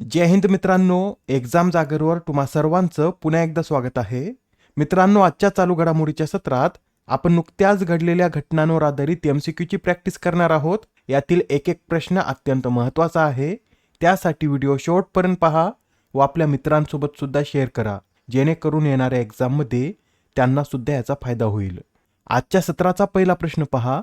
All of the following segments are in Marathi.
जय हिंद मित्रांनो एक्झाम जागेवर तुम्हा सर्वांचं पुन्हा एकदा स्वागत आहे. मित्रांनो आजच्या चालू घडामोडीच्या सत्रात आपण नुकत्याच घडलेल्या घटनांवर आधारित एमसीक्यूची प्रॅक्टिस करणार आहोत. यातील एक एक प्रश्न अत्यंत महत्त्वाचा आहे. त्यासाठी व्हिडिओ शेवटपर्यंत पहा व आपल्या मित्रांसोबत सुद्धा शेअर करा. जेणेकरून येणाऱ्या एक्झाममध्ये त्यांना सुद्धा याचा फायदा होईल. आजच्या सत्राचा पहिला प्रश्न पहा.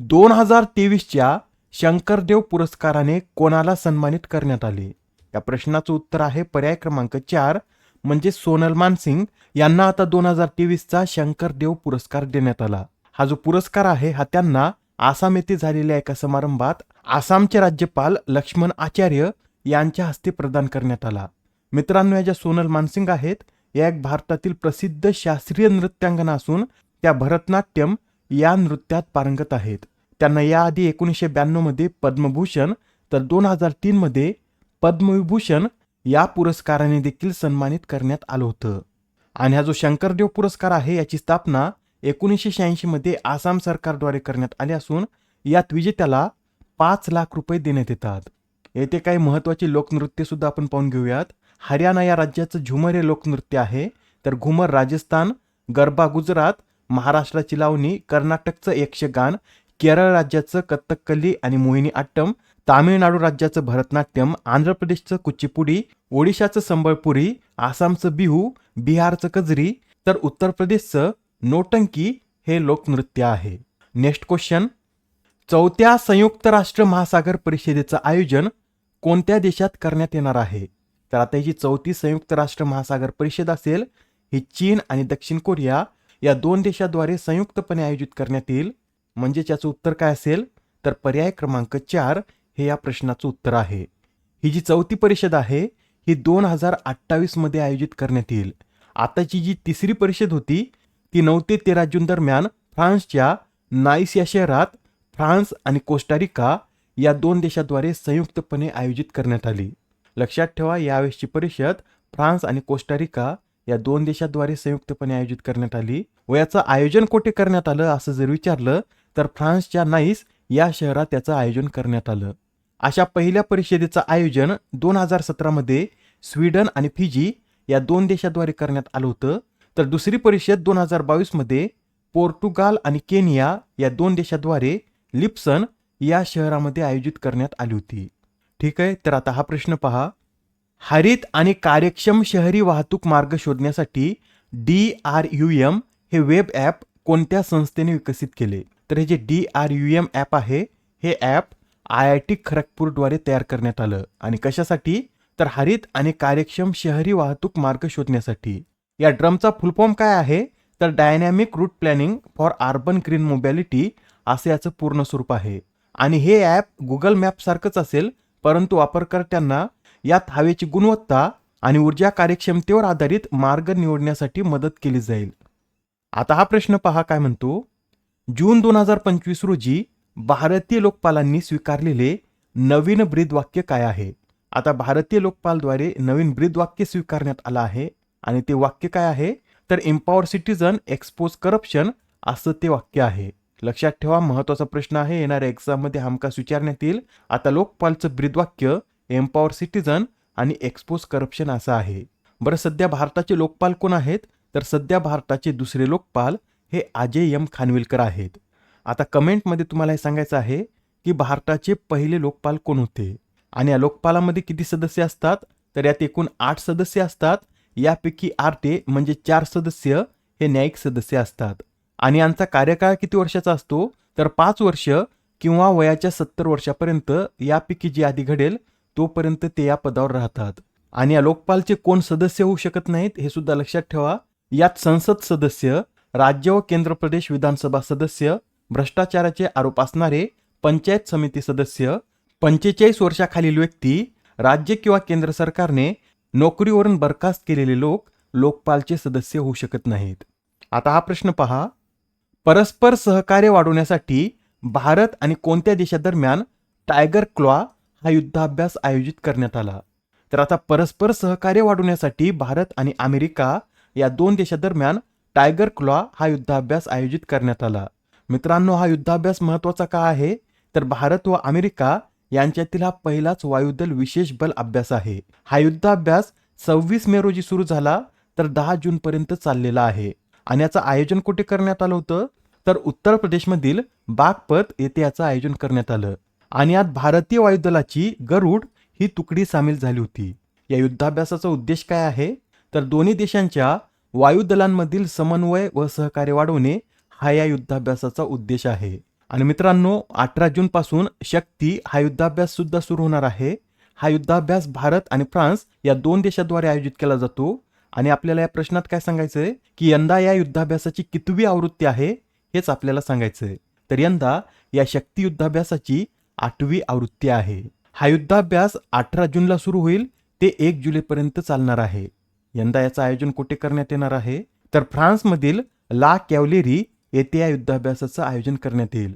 दोन हजार तेवीसच्या शंकरदेव पुरस्काराने कोणाला सन्मानित करण्यात आले? या प्रश्नाचं उत्तर आहे पर्याय क्रमांक चार म्हणजे सोनल मानसिंग यांना आता दोन हजार तेवीसचा शंकरदेव पुरस्कार देण्यात आला. हा जो पुरस्कार आहे हा त्यांना आसाम येथे झालेल्या एका समारंभात आसामचे राज्यपाल लक्ष्मण आचार्य यांच्या हस्ते प्रदान करण्यात आला. मित्रांनो या ज्या सोनल मानसिंग आहेत या एक भारतातील प्रसिद्ध शास्त्रीय नृत्यांगना असून त्या भरतनाट्यम या नृत्यात पारंगत आहेत. त्यांना याआधी एकोणीसशे ब्याण्णवमध्ये पद्मभूषण तर दोन हजार तीनमध्ये पद्मविभूषण या पुरस्काराने देखील सन्मानित करण्यात आलं होतं. आणि हा जो शंकरदेव पुरस्कार आहे याची स्थापना एकोणीसशे शहाऐंशीमध्ये आसाम सरकारद्वारे करण्यात आली असून यात विजेत्याला पाच लाख रुपये देण्यात येतात. येथे काही महत्त्वाची लोकनृत्यसुद्धा आपण पाहून घेऊयात. हरियाणा या राज्याचं झुमर हे लोकनृत्य आहे. तर घुमर राजस्थान गरबा गुजरात महाराष्ट्राची लावणी कर्नाटकचं यक्षगान केरळ राज्याचं कथ्थकली आणि मोहिनी अट्टम तामिळनाडू राज्याचं भरतनाट्यम आंध्र प्रदेशचं कुचिपुडी ओडिशाचं संबळपुरी आसामचं बिहू बिहारचं कजरी तर उत्तर प्रदेशचं नोटंकी हे लोकनृत्य आहे. Next question. चौथ्या संयुक्त राष्ट्र महासागर परिषदेचं आयोजन कोणत्या देशात करण्यात येणार आहे? तर आता ही जी चौथी संयुक्त राष्ट्र महासागर परिषद असेल ही चीन आणि दक्षिण कोरिया या दोन देशाद्वारे संयुक्तपणे आयोजित करण्यात येईल. म्हणजे त्याचं उत्तर काय असेल? तर पर्याय क्रमांक चार हे या प्रश्नाचं उत्तर आहे. ही जी चौथी परिषद आहे ही दोन हजार अठ्ठावीसमध्ये आयोजित करण्यात येईल. आताची जी तिसरी परिषद होती ती नऊ ते तेरा जून दरम्यान फ्रान्सच्या नाईस या शहरात फ्रान्स आणि कोस्टारिका या दोन देशाद्वारे संयुक्तपणे आयोजित करण्यात आली. लक्षात ठेवा यावेळेसची परिषद फ्रान्स आणि कोस्टारिका या दोन देशाद्वारे संयुक्तपणे आयोजित करण्यात आली व याचं आयोजन कुठे करण्यात आलं असं जर विचारलं तर फ्रान्सच्या नाईस या शहरात याचं आयोजन करण्यात आलं. अशा पहिल्या परिषदेचं आयोजन दोन हजार सतरामध्ये स्वीडन आणि फिजी या दोन देशाद्वारे करण्यात आलं होतं. तर दुसरी परिषद दोन हजार बावीसमध्ये पोर्तुगाल आणि केनिया या दोन देशाद्वारे लिप्सन या शहरामध्ये आयोजित करण्यात आली होती. ठीक आहे तर आता हा प्रश्न पहा. हरित आणि कार्यक्षम शहरी वाहतूक मार्ग शोधण्यासाठी डी आर यू एम हे वेब ॲप कोणत्या संस्थेने विकसित केले? तर हे जे D R U M app आहे हे ॲप आय आय टी खरगपूरद्वारे तयार करण्यात आलं. आणि कशासाठी? तर हरित आणि कार्यक्षम शहरी वाहतूक मार्ग शोधण्यासाठी. या ड्रमचा फुलफॉर्म काय आहे? तर dynamic route planning for urban green mobility असं याचं पूर्ण स्वरूप आहे. आणि हे ॲप गुगल मॅपसारखंच असेल परंतु वापरकर्त्यांना यात हवेची गुणवत्ता आणि ऊर्जा कार्यक्षमतेवर आधारित मार्ग निवडण्यासाठी मदत केली जाईल. आता हा प्रश्न पहा काय म्हणतो? जून दोन हजार पंचवीस रोजी भारतीय लोकपालांनी स्वीकारलेले नवीन ब्रीदवाक्य काय आहे? आता भारतीय लोकपालद्वारे नवीन ब्रीदवाक्य स्वीकारण्यात आलं आहे आणि ते वाक्य काय आहे? तर एम्पॉवर सिटीजन एक्सपोज करप्शन असं ते वाक्य आहे. लक्षात ठेवा महत्त्वाचा प्रश्न आहे. येणाऱ्या एक्झाममध्ये हमखास विचारण्यात येईल आता लोकपालचं ब्रीदवाक्य एम्पॉवर सिटीजन आणि एक्सपोज करप्शन असं आहे. बरं सध्या भारताचे लोकपाल कोण आहेत? तर सध्या भारताचे दुसरे लोकपाल हे अजय एम खानविलकर आहेत. आता कमेंटमध्ये तुम्हाला हे सांगायचं आहे की भारताचे पहिले लोकपाल कोण होते? आणि या लोकपालामध्ये किती सदस्य असतात? तर यात एकूण आठ सदस्य असतात. यापैकी आरटे म्हणजे चार सदस्य हे न्यायिक सदस्य असतात. आणि यांचा कार्यकाळ किती वर्षाचा असतो? तर पाच वर्ष किंवा वयाच्या सत्तर वर्षापर्यंत यापैकी जी आधी घडेल तोपर्यंत ते या पदावर राहतात. आणि या लोकपालचे कोण सदस्य होऊ शकत नाहीत हे सुद्धा लक्षात ठेवा. यात संसद सदस्य राज्य व केंद्र प्रदेश विधानसभा सदस्य भ्रष्टाचाराचे आरोप असणारे पंचायत समिती सदस्य पंचेचाळीस वर्षाखालील व्यक्ती राज्य किंवा केंद्र सरकारने नोकरीवरून बरखास्त केलेले लोक लोकपालचे सदस्य होऊ शकत नाहीत. आता हा प्रश्न पहा. परस्पर सहकार्य वाढवण्यासाठी भारत आणि कोणत्या देशादरम्यान टायगर क्लॉ हा युद्धाभ्यास आयोजित करण्यात आला? तर आता परस्पर सहकार्य वाढवण्यासाठी भारत आणि अमेरिका या दोन देशादरम्यान टायगर क्लॉ हा युद्धाभ्यास आयोजित करण्यात आला. मित्रांनो हा युद्धाभ्यास महत्त्वाचा का आहे? तर भारत व अमेरिका यांच्यातील हा पहिलाच वायुदल विशेष बल अभ्यास आहे. हा युद्धाभ्यास सव्वीस मे रोजी सुरू झाला तर दहा जून पर्यंत चाललेला आहे. आणि याचं आयोजन कुठे करण्यात आलं होतं? तर उत्तर प्रदेशमधील बागपत येथे याचं आयोजन करण्यात आलं. आणि यात भारतीय वायुदलाची गरुड ही तुकडी सामील झाली होती. या युद्धाभ्यासाचा उद्देश काय आहे? तर दोन्ही देशांच्या वायुदलांमधील समन्वय व सहकार्य वाढवणे हा या युद्धाभ्यासाचा उद्देश आहे. आणि मित्रांनो अठरा जून पासून शक्ती हा युद्धाभ्यास सुद्धा सुरू होणार आहे. हा युद्धाभ्यास भारत आणि फ्रान्स या दोन देशाद्वारे आयोजित केला जातो. आणि आपल्याला या प्रश्नात काय सांगायचंय? की यंदा या युद्धाभ्यासाची कितवी आवृत्ती आहे? हेच आपल्याला सांगायचंय. तर यंदा या शक्ती युद्धाभ्यासाची आठवी आवृत्ती आहे. हा युद्धाभ्यास अठरा जूनला सुरू होईल. ते एक जुलैपर्यंत चालणार आहे. यंदा याचं आयोजन कुठे करण्यात येणार आहे? तर फ्रान्समधील ला कॅवलेरी येथे या युद्धाभ्यासाचं आयोजन करण्यात येईल.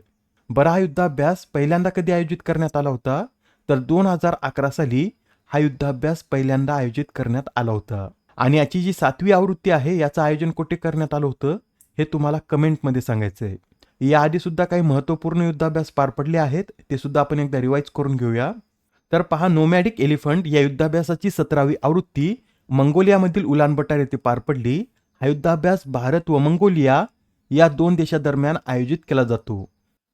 बरा हा युद्धाभ्यास पहिल्यांदा कधी आयोजित करण्यात आला होता? तर दोन हजार अकरा साली हा युद्धाभ्यास पहिल्यांदा आयोजित करण्यात आला होता. आणि याची जी सातवी आवृत्ती आहे याचं आयोजन कुठे करण्यात आलं होतं हे तुम्हाला कमेंटमध्ये सांगायचं आहे याआधी सुद्धा काही महत्त्वपूर्ण युद्धाभ्यास पार पडले आहेत ते सुद्धा आपण एकदा रिवाईज करून घेऊया. तर पहा नोमॅडिक एलिफंट या युद्धाभ्यासाची सतरावी आवृत्ती मंगोलियामधील उलानबटार येथे पार पडली. हा युद्धाभ्यास भारत व मंगोलिया या दोन देशादरम्यान आयोजित केला जातो.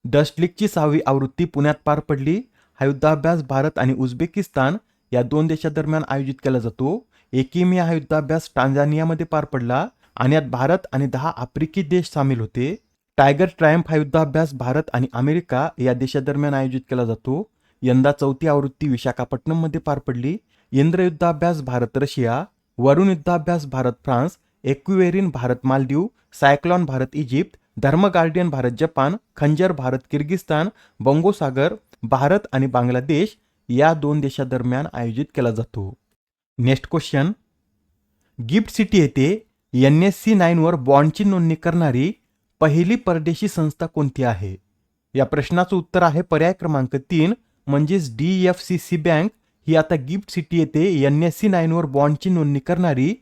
डस्ट लीगची सहावी आवृत्ती पुण्यात पार पडली. हा युद्धाभ्यास भारत आणि उझबेकिस्तान या दोन देशादरम्यान आयोजित केला जातो. एकिमिया हा युद्धाभ्यास टांझानियामध्ये पार पडला आणि यात भारत आणि दहा आफ्रिकी देश सामील होते. टायगर ट्रायम्फ हा युद्धाभ्यास भारत आणि अमेरिका या देशादरम्यान आयोजित केला जातो. यंदा चौथी आवृत्ती विशाखापट्टणममध्ये पार पडली. इंद्र युद्धाभ्यास भारत रशिया वरुण युद्धाभ्यास Bharat France एक्युएरिन Bharat Maldives Cyclone Bharat Egypt Dharma Guardian Bharat Japan Khanjar Bharat Kyrgyzstan बंगोसागर Bharat आणि बांगलादेश या दोन देशादरम्यान आयोजित केला जातो. Next question. गिफ्ट सिटी येथे एन एस सी नाईनवर बॉन्डची नोंदणी करणारी पहिली परदेशी संस्था कोणती आहे? या प्रश्नाचं उत्तर आहे पर्याय क्रमांक तीन म्हणजेच D F C C bank. ही आता गिफ्ट सिटी येथे एन एस सी नाईनवर बॉन्डची नोंदणी करणारी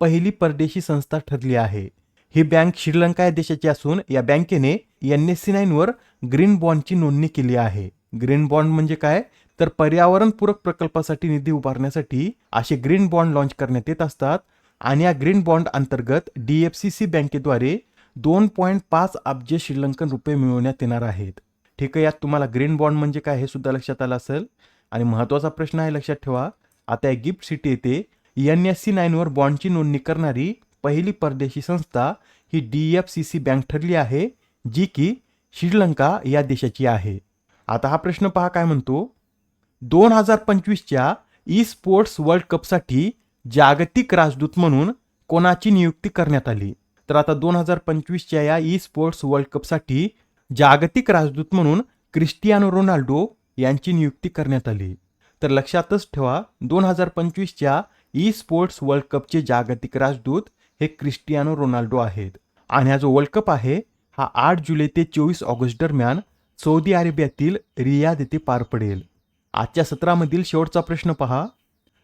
पहिली परदेशी संस्था ठरली आहे. ही बँक श्रीलंका या देशाची असून या बँकेने एन एस सी नाईनवर ग्रीन बॉन्डची नोंदणी केली आहे. ग्रीन बॉन्ड म्हणजे काय? तर पर्यावरणपूरक प्रकल्पासाठी निधी उभारण्यासाठी असे ग्रीन बॉन्ड लॉन्च करण्यात येत असतात आणि या ग्रीन बॉन्ड अंतर्गत डी एफ सी सी बँकेद्वारे दोन पॉईंट पाच अब्ज श्रीलंकन रुपये मिळवण्यात येणार आहेत. ठीक आहे यात तुम्हाला ग्रीन बॉन्ड म्हणजे काय हे सुद्धा लक्षात आलं असेल. आणि महत्त्वाचा प्रश्न आहे लक्षात ठेवा. आता या गिफ्ट सिटी येथे एन एस सी नाईनवर बॉन्डची नोंदणी करणारी पहिली परदेशी संस्था ही D F C C bank ठरली आहे जी की श्रीलंका या देशाची आहे. आता हा प्रश्न पहा काय म्हणतो? दोन हजार पंचवीसच्या ई स्पोर्ट्स वर्ल्ड कपसाठी जागतिक राजदूत म्हणून कोणाची नियुक्ती करण्यात आली? तर आता दोन हजार पंचवीसच्या या ई स्पोर्ट्स वर्ल्ड कपसाठी जागतिक राजदूत म्हणून क्रिस्टियानो रोनाल्डो यांची नियुक्ती करण्यात आली. तर लक्षातच ठेवा दोन हजार पंचवीसच्या ई स्पोर्ट्स वर्ल्ड कपचे जागतिक राजदूत हे क्रिस्टियानो रोनाल्डो आहेत. आणि हा जो वर्ल्ड कप आहे हा आठ जुलै ते चोवीस ऑगस्ट दरम्यान सौदी अरेबियातील रियाद येथे पार पडेल. आजच्या सत्रामधील शेवटचा प्रश्न पहा.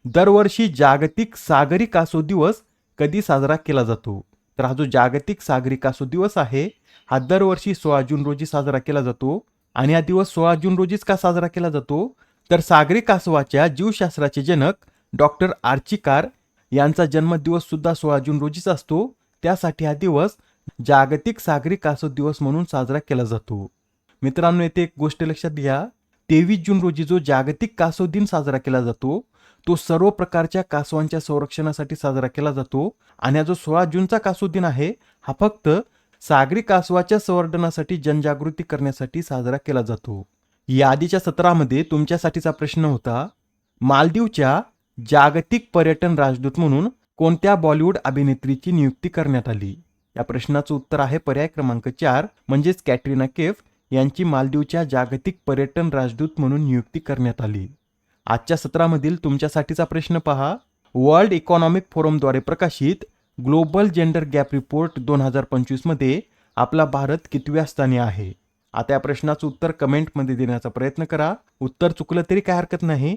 दरवर्षी जागतिक सागरी कासो दिवस कधी साजरा केला जातो? तर हा जो जागतिक सागरी कासो दिवस आहे हा दरवर्षी सोळा जून रोजी साजरा केला जातो. आणि हा दिवस सोळा जून रोजीच का साजरा केला जातो? तर सागरी कासवाच्या जीवशास्त्राचे जनक डॉक्टर आर्ची कार यांचा जन्मदिवस सुद्धा सोळा जून रोजीच असतो. त्यासाठी हा दिवस जागतिक सागरी कासव दिवस म्हणून साजरा केला जातो. मित्रांनो येथे एक गोष्ट लक्षात घ्या. तेवीस जून रोजी जो जागतिक कासव दिन साजरा केला जातो तो सर्व प्रकारच्या कासवांच्या संरक्षणासाठी साजरा केला जातो आणि हा जो सोळा जूनचा कासव दिन आहे हा फक्त सागरी कासवाच्या संवर्धनासाठी जनजागृती करण्यासाठी साजरा केला जातो. या आधीच्या सत्रामध्ये तुमच्यासाठीचा प्रश्न होता मालदीवच्या जागतिक पर्यटन राजदूत म्हणून कोणत्या बॉलिवूड अभिनेत्रीची नियुक्ती करण्यात आली? या प्रश्नाचं उत्तर आहे पर्याय क्रमांक चार म्हणजेच कॅटरीना केफ यांची मालदीवच्या जागतिक पर्यटन राजदूत म्हणून नियुक्ती करण्यात आली. आजच्या सत्रामधील तुमच्यासाठीचा प्रश्न पहा. वर्ल्ड इकॉनॉमिक फोरमद्वारे प्रकाशित ग्लोबल जेंडर गॅप रिपोर्ट दोन हजार पंचवीसमध्ये आपला भारत कितव्या स्थानी आहे? आता या प्रश्नाचं उत्तर कमेंटमध्ये देण्याचा प्रयत्न करा. उत्तर चुकलं तरी काय हरकत नाही.